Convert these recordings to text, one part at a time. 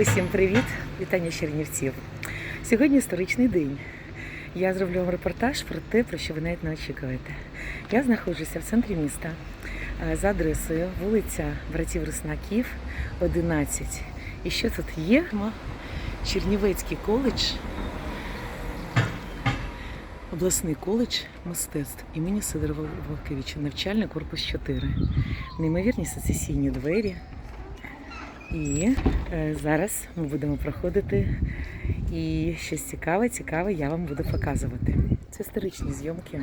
Усім привіт! Вітання Чернівців. Сьогодні історичний день. Я зроблю вам репортаж про те, про що ви навіть не очікуєте. Я знаходжуся в центрі міста е, за адресою вулиця Братів Руснаків, 11. І що тут є? Чернівецький коледж, обласний коледж мистецтв імені Сидора Вовкевича, навчальний корпус 4. Неймовірні сецесійні двері. І е, зараз ми будемо проходити і щось цікаве, цікаве я вам буду показувати. Це історичні зйомки.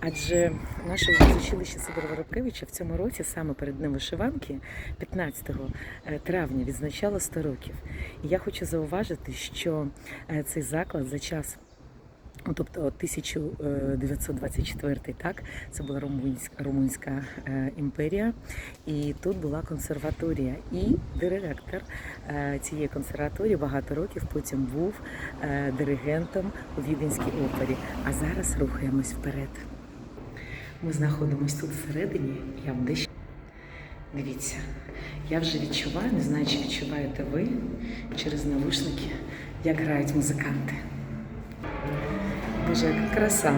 Адже наше училище Сидора Воробкевича в цьому році, саме перед Днем вишиванки, 15 травня, відзначало 100 років. І я хочу зауважити, що е, цей заклад за час. Ну, тобто 1924, так, це була Румунська, Румунська е, імперія, і тут була консерваторія. І директор е, цієї консерваторії багато років потім був е, диригентом у Віденській опері. А зараз рухаємось вперед. Ми знаходимося тут всередині, я вам дещо. Дивіться, я вже відчуваю, не знаю, чи відчуваєте ви через навушники, як грають музиканти. Боже, яка краса.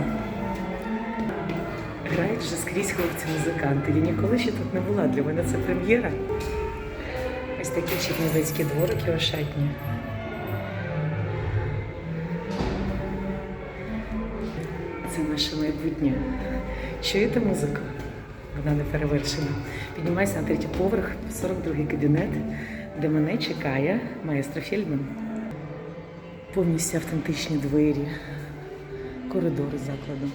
Грають вже скрізь хлопці-музиканти. Я ніколи ще тут не була. Для мене це прем'єра. Ось такі чернівецькі дворики ошатні. Це наше майбутнє. Чуєте музику? Вона не перевершена. Піднімайся на третій поверх, 42-й кабінет, де мене чекає маестро Фельдман. Повністю автентичні двері, коридори закладу.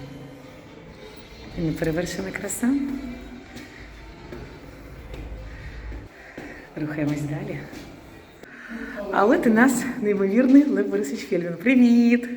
І неперевершена краса. Рухаємось далі. А от нас неймовірний Лев Борисович Фельдман. Привіт!